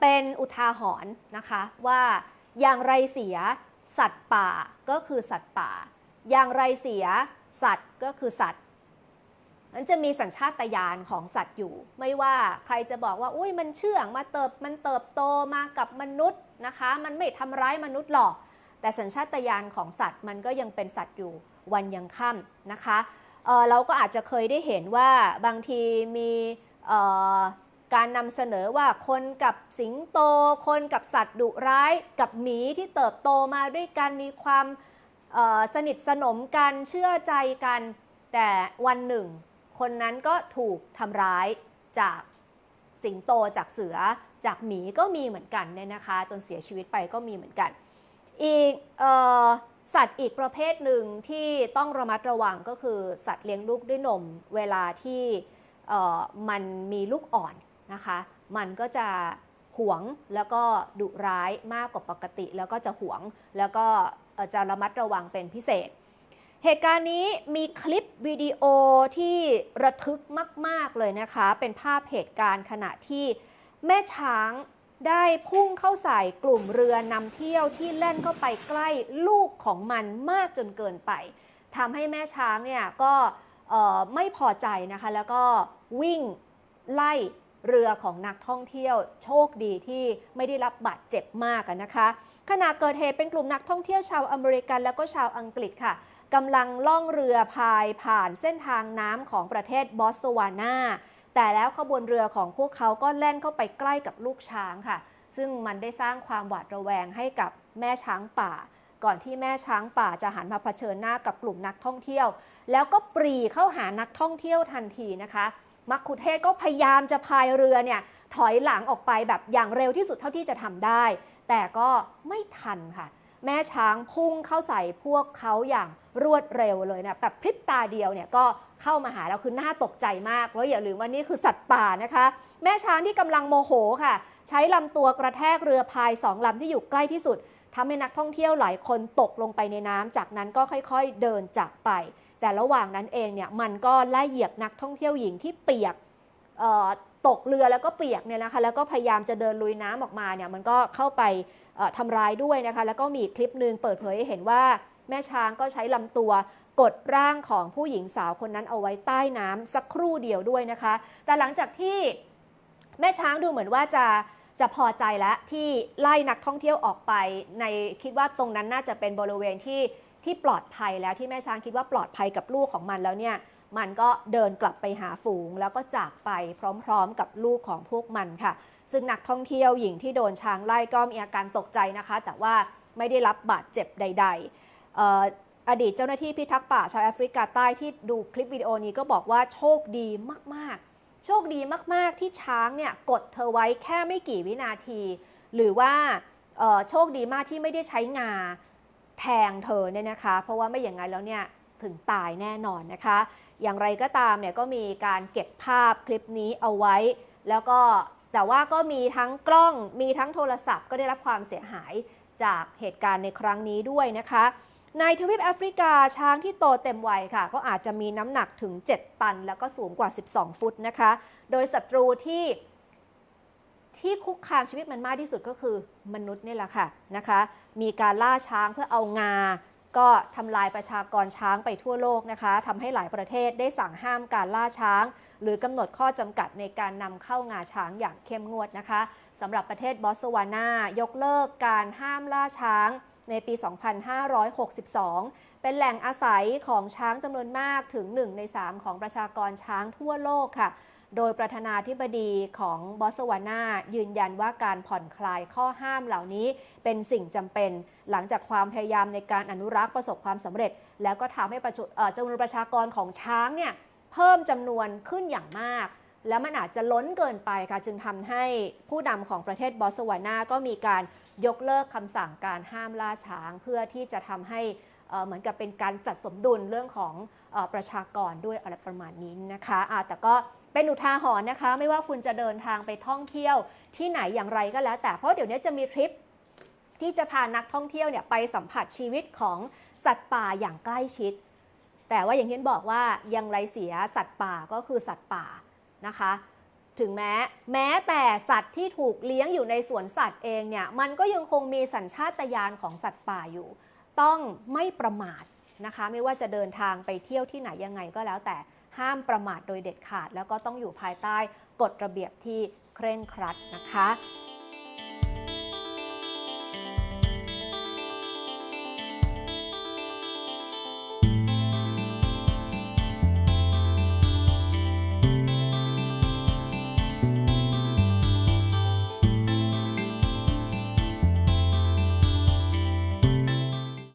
เป็นอุทาหรณ์นะคะว่าอย่างไรเสียสัตว์ป่าก็คือสัตว์ป่า อย่างไรเสียสัตว์ก็คือสัตว์มันจะมีสัญชาตญาณของสัตว์อยู่ ไม่ว่าใครจะบอกว่าอุ้ยมันเชื่องมาเติบมันเติบโตมากับมนุษย์นะคะ มันไม่ทำร้ายมนุษย์หรอก แต่สัญชาตญาณของสัตว์มันก็ยังเป็นสัตว์อยู่วันยังค่ำนะคะเเราก็อาจจะเคยได้เห็นว่าบางทีมี การนำเสนอว่าคนกับสิงโต คนกับสัตว์ดุร้าย กับหมีที่เติบโตมาด้วยกันมีความสนิทสนมกันเชื่อใจกัน แต่วันหนึ่ง คนนั้นก็ถูกทำร้ายจากสิงโตจากเสือจากหมีก็มีเหมือนกันเนี่ยนะคะ จนเสียชีวิตไปก็มีเหมือนกัน อีกออสัตว์อีกประเภทหนึ่งที่ต้องระมัดระวังก็คือสัตว์เลี้ยงลูกด้วยนม เวลาที่มันมีลูกอ่อน นะคะ มันก็จะหวงแล้วก็ดุร้ายมากกว่าปกติ แล้วก็จะหวงแล้วก็จะระมัดระวังเป็นพิเศษ เหตุการณ์นี้มีคลิปวิดีโอที่ระทึกมาก ๆ เลยนะคะ เป็นภาพเหตุการณ์ขณะที่แม่ช้างได้พุ่งเข้าใส่กลุ่มเรือนำเที่ยวที่แล่นเข้าไปใกล้ลูกของมันมากจนเกินไปทำให้แม่ช้างเนี่ยก็ไม่พอใจนะคะ แล้วก็วิ่งไล่ เรือของนักท่องเที่ยวโชคดีที่ไม่ได้รับบาดเจ็บมากนะคะขณะเกิดเหตุเป็นกลุ่มนักท่องเที่ยวชาวอเมริกันแล้วก็ชาวอังกฤษค่ะกำลังล่องเรือพายผ่านเส้นทางน้ำของประเทศบอตสวานาแต่แล้วขบวนเรือของพวกเขาก็แล่นเข้าไปใกล้กับลูกช้างค่ะ ซึ่งมันได้สร้างความหวาดระแวงให้กับแม่ช้างป่า ก่อนที่แม่ช้างป่าจะหันมาเผชิญหน้ากับกลุ่มนักท่องเที่ยว แล้วก็ปรีเข้าหานักท่องเที่ยวทันทีนะคะ มักคุเทศก็พยายามจะพายเรือเนี่ยถอยหลังออกไปแบบอย่างเร็วที่สุดเท่าที่จะทำได้ แต่ก็ไม่ทันค่ะ แม่ช้างพุ่งเข้าใส่พวกเขาอย่างรวดเร็วเลยนะแบบพริบตาเดียวเนี่ยก็เข้ามาหาเราคือน่าตกใจมากเพราะอย่าลืมว่านี่คือสัตว์ป่านะคะ แม่ช้างที่กำลังโมโหค่ะ ใช้ลำตัวกระแทกเรือพายสองลำที่อยู่ใกล้ที่สุดทำให้นักท่องเที่ยวหลายคนตกลงไปในน้ำจากนั้นก็ค่อย ๆ เดินจากไป แต่ระหว่างนั้นเองเนี่ยมันก็ไล่เหยียบนักท่องเที่ยวหญิงที่เปียกตกเรือแล้วก็เปียกเนี่ยนะคะแล้วก็พยายามจะเดินลุยน้ำออกมาเนี่ยมันก็เข้าไปเอ่อทำร้ายด้วยนะคะแล้วก็มีคลิปหนึ่งเปิดเผยให้เห็นว่าแม่ช้างก็ใช้ลำตัวกดร่างของผู้หญิงสาวคนนั้นเอาไว้ใต้น้ำสักครู่เดียวด้วยนะคะ แต่หลังจากที่แม่ช้างดูเหมือนว่าจะจะพอใจแล้วที่ไล่นักท่องเที่ยวออกไปในคิดว่าตรงนั้นน่าจะเป็นบริเวณที่ ที่ปลอดภัยแล้วที่แม่ช้างคิดว่าปลอดภัยกับลูกของมันแล้วเนี่ยมันก็เดินกลับไปหาฝูง แล้วก็จากไปพร้อมๆกับลูกของพวกมันค่ะ ซึ่งนักท่องเที่ยวหญิงที่โดนช้างไล่ก็มีอาการตกใจนะคะ แต่ว่าไม่ได้รับบาดเจ็บใด ๆอออดีตเจ้าหน้าที่พิทักษ์ป่าชาวแอฟริกาใต้ที่ดูคลิปวิดีโอนี้ก็บอกว่าโชคดีมากๆ โชคดีมากๆที่ช้างเนี่ยกดเธอไว้แค่ไม่กี่วินาที หรือว่าโชคดีมากที่ไม่ได้ใช้งา แทงเธอเนี่ยนะคะ เพราะว่าไม่อย่างนั้นแล้วเนี่ยถึงตายแน่นอนนะคะ อย่างไรก็ตามเนี่ยก็มีการเก็บภาพคลิปนี้เอาไว้ แล้วก็แต่ว่าก็มีทั้งกล้องมีทั้งโทรศัพท์ ก็ได้รับความเสียหายจากเหตุการณ์ในครั้งนี้ด้วยนะคะ ในทวีปแอฟริกาช้างที่โตเต็มวัยค่ะ ก็อาจจะมีน้ำหนักถึง 7 ตัน แล้วก็สูงกว่า 12 ฟุตนะคะ โดยศัตรูที่ ที่คุกคามชีวิตมันมากที่สุดก็คือมนุษย์นี่แหละค่ะนะคะ มีการล่าช้างเพื่อเอางา ก็ทำลายประชากรช้างไปทั่วโลกนะคะทำให้หลายประเทศได้สั่งห้ามการล่าช้าง หรือกำหนดข้อจำกัดในการนำเข้างาช้างอย่างเข้มงวดนะคะสำหรับประเทศบอตสวานายกเลิกการห้ามล่าช้างในปี 2562 เป็นแหล่งอาศัยของช้างจำนวนมากถึง 1 ใน 3 ของประชากรช้างทั่วโลกค่ะ โดยประธานาธิบดีของบอสวานายืนยันว่าการผ่อนคลายข้อห้ามเหล่านี้เป็นสิ่งจำเป็น หลังจากความพยายามในการอนุรักษ์ประสบความสำเร็จ แล้วก็ทำให้ประจุเอ่อจำนวนประชากรของช้างเนี่ยเพิ่มจำนวนขึ้นอย่างมาก แล้วมันอาจจะล้นเกินไปค่ะ จึงทำให้ผู้นำของประเทศบอสวานาก็มีการยกเลิกคำสั่งการห้ามล่าช้าง เพื่อที่จะทำให้เหมือนกับเป็นการจัดสมดุลเรื่องของอประชากรด้วยอะไรประมาณนี้นะคะอ่าแต่ก็ เป็นอุทาหรณ์นะคะ ไม่ว่าคุณจะเดินทางไปท่องเที่ยวที่ไหนอย่างไรก็แล้ว แต่เพราะเดี๋ยวนี้จะมีทริปที่จะพานักท่องเที่ยวเนี่ยไปสัมผัสชีวิตของสัตว์ป่าอย่างใกล้ชิด แต่ว่าอย่างที่บอกว่ายังไรเสียสัตว์ป่าก็คือสัตว์ป่านะคะ ถึงแม้แม้แต่สัตว์ที่ถูกเลี้ยงอยู่ในสวนสัตว์เองเนี่ยมันก็ยังคงมีสัญชาตญาณของสัตว์ป่าอยู่ ต้องไม่ประมาทนะคะ ไม่ว่าจะเดินทางไปเที่ยวที่ไหนยังไงก็แล้วแต่ ห้ามประมาทโดยเด็ดขาด แล้วก็ต้องอยู่ภายใต้กฎระเบียบที่เคร่งครัดนะคะ